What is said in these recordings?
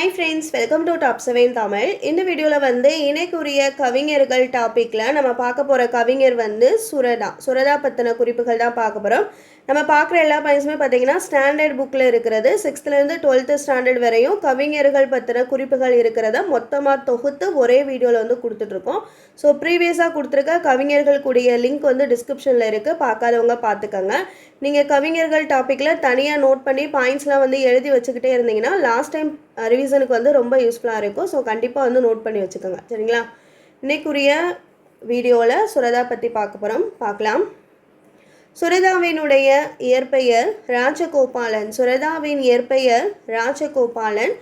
Hi friends welcome to top seven Tamil இந்த வீடியோவில் வந்து இணைக்குரிய கவிஞர்கள் டாப்பிக்கில் நம்ம பார்க்க போகிற கவிஞர் வந்து சுரதா. சுரதா பற்றின குறிப்புகள் தான் பார்க்க போகிறோம் நம்ம பார்க்குற எல்லா பாயிண்ட்ஸுமே பார்த்தீங்கன்னா ஸ்டாண்டர்ட் புக்கில் இருக்கிறது. சிக்ஸ்த்துலேருந்து டுவெல்த்து ஸ்டாண்டர்ட் வரையும் கவிஞர்கள் பற்றின குறிப்புகள் இருக்கிறத மொத்தமாக தொகுத்து ஒரே வீடியோவில் வந்து கொடுத்துட்ருக்கோம். ஸோ ப்ரீவியஸாக கொடுத்துருக்க கவிஞர்கள் கூடிய லிங்க் வந்து டிஸ்கிரிப்ஷனில் இருக்குது பார்க்காதவங்க பார்த்துக்கோங்க. நீங்கள் கவிஞர்கள் டாப்பிக்கில் தனியாக நோட் பண்ணி பாயிண்ட்ஸ்லாம் வந்து எழுதி வச்சுக்கிட்டே இருந்தீங்கன்னா லாஸ்ட் டைம் ரிவிஷனுக்கு வந்து ரொம்ப யூஸ்ஃபுல்லாக இருக்கும். ஸோ கண்டிப்பாக வந்து நோட் பண்ணி வச்சுக்கோங்க. சரிங்களா? இன்றைக்குரிய வீடியோவில் சுரதா பற்றி பார்க்க போகிறோம் பார்க்கலாம். சுரதாவினுடைய இயற்பெயர் ராஜகோபாலன். சுரதாவின் இயற்பெயர் ராஜகோபாலன்.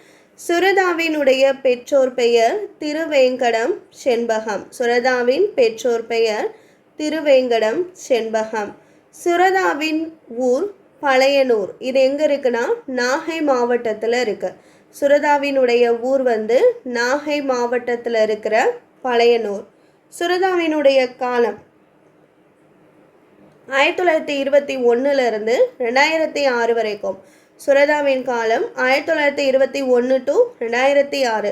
சுரதாவினுடைய பெற்றோர் பெயர் திருவேங்கடம் செண்பகம். சுரதாவின் பெற்றோர் பெயர் திருவேங்கடம் செண்பகம். சுரதாவின் ஊர் பழையனூர். இது எங்கே இருக்குன்னா நாகை மாவட்டத்தில் இருக்குது சுரதாவினுடைய ஊர் வந்து நாகை மாவட்டத்தில் இருக்கிற பழையனூர். சுரதாவினுடைய காலம் ஆயிரத்தி தொள்ளாயிரத்தி இருபத்தி ஒன்றுலேருந்து ரெண்டாயிரத்தி ஆறு வரைக்கும். சுரதாவின் காலம் ஆயிரத்தி தொள்ளாயிரத்தி இருபத்தி ஒன்று டு ரெண்டாயிரத்தி ஆறு.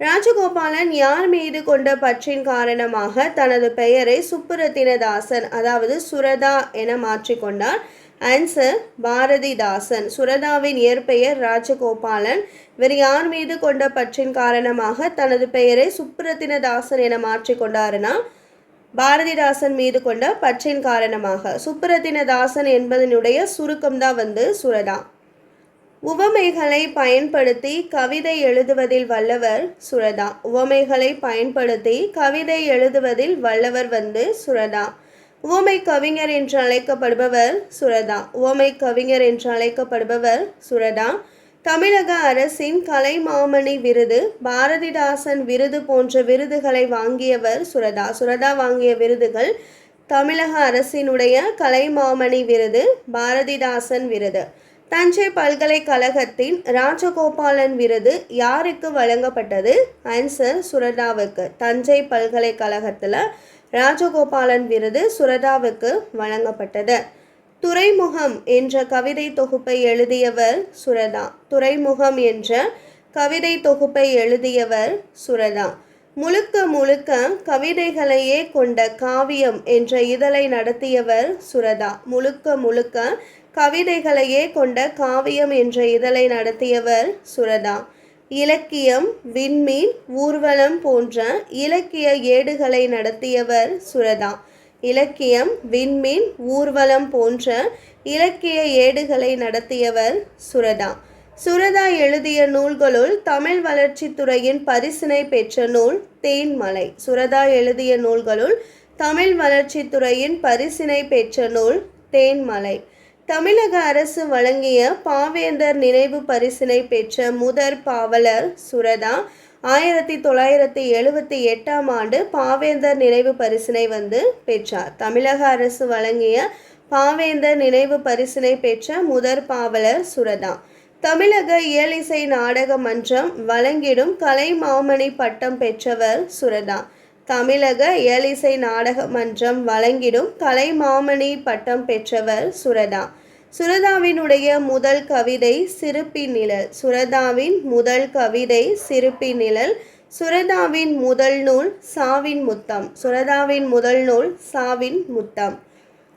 ராஜகோபாலன் யார் மீது கொண்ட பற்றின் காரணமாக தனது பெயரை சுப்புரத்தினதாசன் அதாவது சுரதா என மாற்றிக்கொண்டார். ஆன்சர் பாரதிதாசன் சுரதாவின் இயற்பெயர் ராஜகோபாலன் இவர் யார் மீது கொண்ட பற்றின் காரணமாக தனது பெயரை சுப்ரத்தினதாசன் என மாற்றிக்கொண்டாருன்னா பாரதிதாசன் மீது கொண்ட பற்றின் காரணமாக. சுப்ரத்தினதாசன் என்பதனுடைய சுருக்கம்தான் வந்து சுரதா. உவமைகளை பயன்படுத்தி கவிதை எழுதுவதில் வல்லவர் சுரதா. உவமைகளை பயன்படுத்தி கவிதை எழுதுவதில் வல்லவர் வந்து சுரதா. உவமை கவிஞர் என்று அழைக்கப்படுபவர் சுரதா. உவமை கவிஞர் என்று அழைக்கப்படுபவர் சுரதா. தமிழக அரசின் கலைமாமணி விருது பாரதிதாசன் விருது போன்ற விருதுகளை வாங்கியவர் சுரதா. சுரதா வாங்கிய விருதுகள் தமிழக அரசினுடைய கலைமாமணி விருது பாரதிதாசன் விருது. தஞ்சை பல்கலைக்கழகத்தின் ராஜகோபாலன் விருது யாருக்கு வழங்கப்பட்டது? ஆன்சர் சுரதாவுக்கு. தஞ்சை பல்கலைக்கழகத்தில் ராஜகோபாலன் விருது சுரதாவுக்கு வழங்கப்பட்டது. துறைமுகம் என்ற கவிதை தொகுப்பை எழுதியவர் சுரதா. துறைமுகம் என்ற கவிதை தொகுப்பை எழுதியவர் சுரதா. முழுக்க முழுக்க கவிதைகளையே கொண்ட காவியம் என்ற இதழை நடத்தியவர் சுரதா. முழுக்க முழுக்க கவிதைகளையே கொண்ட காவியம் என்ற இதழை நடத்தியவர் சுரதா. இலக்கியம் விண்மீன் ஊர்வலம் போன்ற இலக்கிய ஏடுகளை நடத்தியவர் சுரதா. இலக்கியம் விண்மீன் ஊர்வலம் போன்ற இலக்கிய ஏடுகளை நடத்தியவர் சுரதா. சுரதா எழுதிய நூல்களுள் தமிழ் வளர்ச்சித்துறையின் பரிசினை பெற்ற நூல் தேன்மலை. சுரதா எழுதிய நூல்களுள் தமிழ் வளர்ச்சித்துறையின் பரிசினை பெற்ற நூல் தேன்மலை. தமிழக அரசு வழங்கிய பாவேந்தர் நினைவு பரிசினை பெற்ற முதற் பாவலர் சுரதா ஆயிரத்தி தொள்ளாயிரத்தி எழுபத்தி எட்டாம் ஆண்டு பாவேந்தர் நினைவு பரிசினை வந்து பெற்றார். தமிழக அரசு வழங்கிய பாவேந்தர் நினைவு பரிசினை பெற்ற முதற் பாவலர் சுரதா தமிழக இயலிசை நாடக மன்றம் வழங்கிடும் கலைமாமணி பட்டம் பெற்றவர் சுரதா தமிழக இயலிசை நாடக மன்றம் வழங்கிடும் கலைமாமணி பட்டம் பெற்றவர் சுரதா. சுரதாவினுடைய முதல் கவிதை சிறுப்பி நிழல். சுரதாவின் முதல் கவிதை சிறுப்பி நிழல். சுரதாவின் முதல் நூல் சாவின் முத்தம். சுரதாவின் முதல் நூல் சாவின் முத்தம்.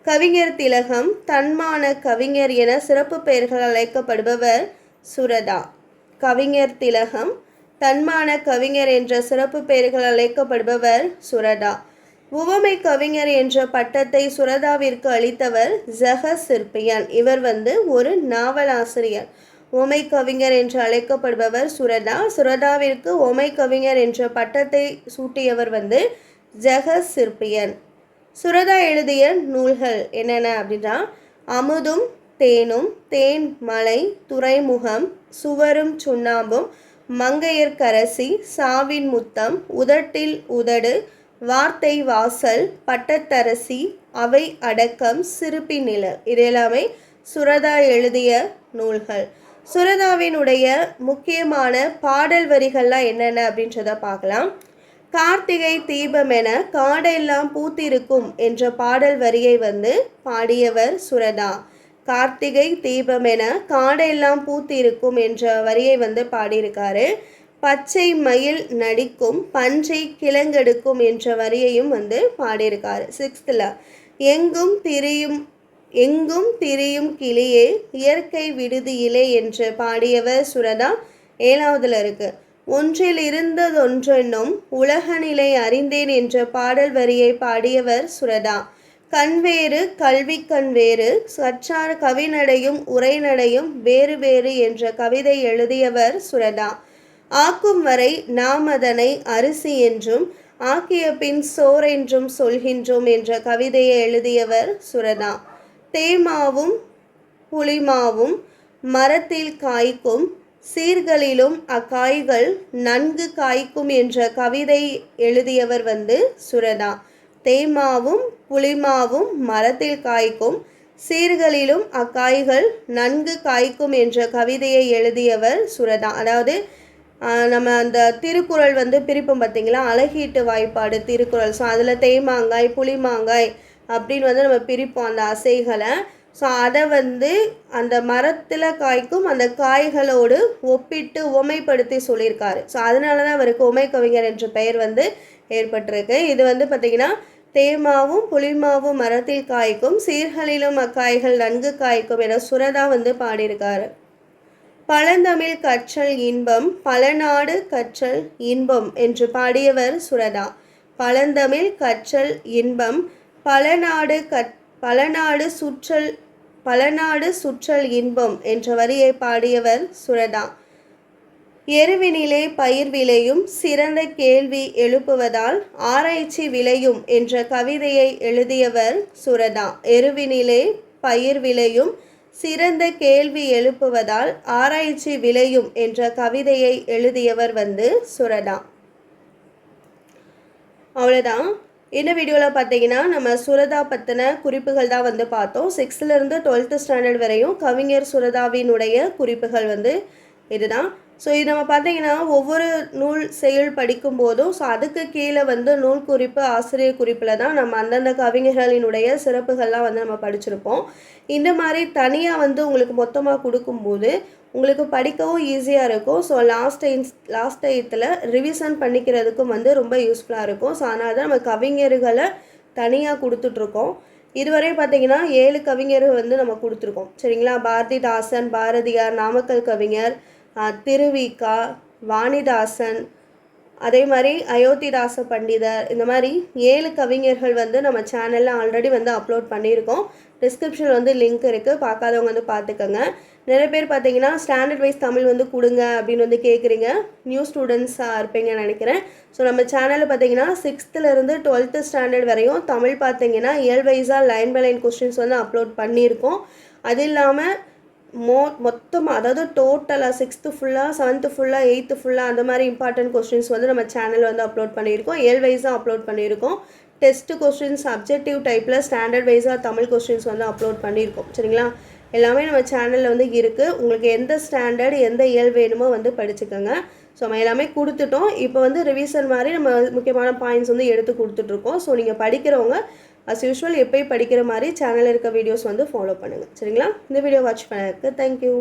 கவிஞர் திலகம் தன்மான கவிஞர் என சிறப்பு பெயர்கள் அழைக்கப்படுபவர் சுரதா. கவிஞர் திலகம் தன்மான கவிஞர் என்ற சிறப்பு பெயர்கள் அழைக்கப்படுபவர் சுரதா. உவமை கவிஞர் என்ற பட்டத்தை சுரதாவிற்கு அளித்தவர் ஜஹ சிற்பியன். இவர் வந்து ஒரு நாவலாசிரியர். உவமை கவிஞர் என்று அழைக்கப்படுபவர் சுரதா. சுரதாவிற்கு உவமை கவிஞர் என்ற பட்டத்தை சூட்டியவர் வந்து ஜெக சிற்பியன். சுரதா எழுதிய நூல்கள் என்னென்ன அப்படின்னா அமுதும் தேனும் தேன் மலை துறைமுகம் சுவரும் சுண்ணாம்பும் மங்கையர்க்கரசி சாவின் முத்தம் உதட்டில் உதடு வார்த்தை வாசல் பட்டத்தரசி அவை அடக்கம் சிறுப்பி நிழல் இதெல்லாமே சுரதா எழுதிய நூல்கள். சுரதாவினுடைய முக்கியமான பாடல் வரிகள்லாம் என்னென்ன அப்படின்றத பார்க்கலாம். கார்த்திகை தீபம் என காடெல்லாம் பூத்திருக்கும் என்ற பாடல் வரியை வந்து பாடியவர் சுரதா. கார்த்திகை தீபம் என காடெல்லாம் பூத்திருக்கும் என்ற வரியை வந்து பாடியிருக்காரு. பச்சை மயில் நடிக்கும் பஞ்சை கிழங்கெடுக்கும் என்ற வரியையும் வந்து பாடியிருக்காரு. சிக்ஸ்த்தில் எங்கும் திரியும் எங்கும் திரியும் கிளியே இயற்கை விடுதியிலே என்று பாடியவர் சுரதா ஏழாவதுல இருக்கு. ஒன்றில் இருந்ததொன்றென்னும் உலகநிலை அறிந்தேன் என்ற பாடல் வரியை பாடியவர் சுரதா. கண்வேறு கல்வி கண்வேறு சற்றார் கவிநடையும் உரைநடையும் வேறு வேறு என்ற கவிதை எழுதியவர் சுரதா ஆக்கும் வரை நாம் அதனை அரிசி என்றும் ஆக்கிய பின் சோர் என்றும் சொல்கின்றோம் என்ற கவிதையை எழுதியவர் சுரதா தேமாவும் புளிமாவும் மரத்தில் காய்க்கும் சீர்களிலும் அக்காய்கள் நன்கு காய்க்கும் என்ற கவிதை எழுதியவர் வந்து சுரதா தேமாவும் புளிமாவும் மரத்தில் காய்க்கும் சீர்களிலும் அக்காய்கள் நன்கு காய்க்கும் என்ற கவிதையை எழுதியவர் சுரதா. அதாவது நம்ம அந்த திருக்குறள் வந்து பிரிப்போம் பார்த்தீங்களா? அழகீட்டு வாய்ப்பாடு திருக்குறள். ஸோ அதில் தேமாங்காய் புளிமாங்காய் அப்படின்னு வந்து நம்ம பிரிப்போம் அந்த அசைகளை. ஸோ அதை வந்து அந்த மரத்தில் காய்க்கும் அந்த காய்களோடு ஒப்பிட்டு உமைப்படுத்தி சொல்லியிருக்காரு. ஸோ அதனால தான் அவருக்கு உமை கவிஞர் என்ற பெயர் வந்து ஏற்பட்டிருக்கு. இது வந்து பார்த்திங்கன்னா தேமாவும் புளிமாவும் மரத்தில் காய்க்கும் சீர்களிலும் அக்காய்கள் நன்கு காய்க்கும் என சுரதா வந்து பாடியிருக்காரு. பழந்தமிழ் கற்றல் இன்பம் பலநாடு கற்றல் இன்பம் என்று பாடியவர் சுரதா. பழந்தமிழ் கற்றல் இன்பம் பலநாடு கற் பலநாடு சுற்றல் பலநாடு சுற்றல் இன்பம் என்ற வரியை பாடியவர் சுரதா. எருவினிலே பயிர் விளையும் சிறந்த கேள்வி எழுப்புவதால் ஆராய்ச்சி விளையும் என்ற கவிதையை எழுதியவர் சுரதா. எருவினிலே பயிர் விளையும் சிறந்த கேள்வி எழுப்புவதால் ஆராய்ச்சி விளையும் என்ற கவிதையை எழுதியவர் வந்து சுரதா. அவ்வளோதான் இந்த வீடியோவில் பார்த்தீங்கன்னா நம்ம சுரதா பற்றின குறிப்புகள் தான் வந்து பார்த்தோம். சிக்ஸ்த்துலேருந்து டுவெல்த்து ஸ்டாண்டர்ட் வரையும் கவிஞர் சுரதாவினுடைய குறிப்புகள் வந்து இதுதான். ஸோ இது நம்ம பார்த்தீங்கன்னா ஒவ்வொரு நூல் செயல் படிக்கும் போதும் ஸோ அதுக்கு கீழே வந்து நூல் குறிப்பு ஆசிரியர் குறிப்பில் தான் நம்ம அந்தந்த கவிஞர்களினுடைய சிறப்புகள்லாம் வந்து நம்ம படிச்சிருப்போம். இந்த மாதிரி தனியாக வந்து உங்களுக்கு மொத்தமாக கொடுக்கும்போது உங்களுக்கு படிக்கவும் ஈஸியாக இருக்கும். ஸோ லாஸ்ட் டைம் லாஸ்ட் டயத்தில் ரிவிஷன் பண்ணிக்கிறதுக்கும் வந்து ரொம்ப யூஸ்ஃபுல்லாக இருக்கும். ஸோ அதனால தான் நம்ம கவிஞர்களை தனியாக கொடுத்துட்ருக்கோம். இதுவரை பார்த்தீங்கன்னா ஏழு கவிஞர்கள் வந்து நம்ம கொடுத்துருக்கோம். சரிங்களா? பாரதிதாசன் பாரதியார் நாமக்கல் கவிஞர் திருவிகா வாணிதாசன் அதே மாதிரி அயோத்திதாச பண்டிதர் இந்த மாதிரி ஏழு கவிஞர்கள் வந்து நம்ம சேனலில் ஆல்ரெடி வந்து அப்லோட் பண்ணியிருக்கோம். டிஸ்கிரிப்ஷனில் வந்து லிங்க் இருக்குது பார்க்காதவங்க வந்து பார்த்துக்கோங்க. நிறைய பேர் பார்த்தீங்கன்னா ஸ்டாண்டர்ட் வைஸ் தமிழ் வந்து கொடுங்க அப்படின்னு வந்து கேட்குறீங்க. நியூ ஸ்டூடெண்ட்ஸாக இருப்பீங்கன்னு நினைக்கிறேன். ஸோ நம்ம சேனலில் பார்த்தீங்கன்னா சிக்ஸ்த்துலேருந்து டுவெல்த்து ஸ்டாண்டர்ட் வரையும் தமிழ் பார்த்தீங்கன்னா இயல் வைஸாக லைன் பை லைன் கொஸ்டின்ஸ் வந்து அப்லோட் பண்ணியிருக்கோம். அது இல்லாமல் மோ மொத்தமாக அதாவது டோட்டலாக சிக்ஸ்த்து ஃபுல்லாக செவன்த்து ஃபுல்லாக எயித்து ஃபுல்லாக அந்த மாதிரி இம்பார்ட்டன்ட் கொஸ்டின்ஸ் வந்து நம்ம சேனல் வந்து அப்லோட் பண்ணியிருக்கோம். ஏல் வைஸாக அப்லோட் பண்ணியிருக்கோம். டெஸ்ட் கொஸ்டின்ஸ் அப்ஜெக்டிவ் டைப்பில் ஸ்டாண்டர்ட் வைஸாக தமிழ் கொஸ்டின்ஸ் வந்து அப்லோட் பண்ணியிருக்கோம். சரிங்களா? எல்லாமே நம்ம சேனலில் வந்து இருக்குது உங்களுக்கு எந்த ஸ்டாண்டர்ட் எந்த இயல் வேணுமோ வந்து படிச்சுக்கோங்க. ஸோ நம்ம எல்லாமே கொடுத்துட்டோம். இப்போ வந்து ரிவிஷன் மாதிரி நம்ம முக்கியமான பாயிண்ட்ஸ் வந்து எடுத்து கொடுத்துட்ருக்கோம் ஸோ நீங்கள் படிக்கிறவங்க அஸ் யூஷுவல் எப்பயும் படிக்கிற மாதிரி சேனலில் இருக்க வீடியோஸ் வந்து ஃபாலோ பண்ணுங்கள் சரிங்களா? இந்த வீடியோ வாட்ச் பண்ணதுக்கு தேங்க்யூ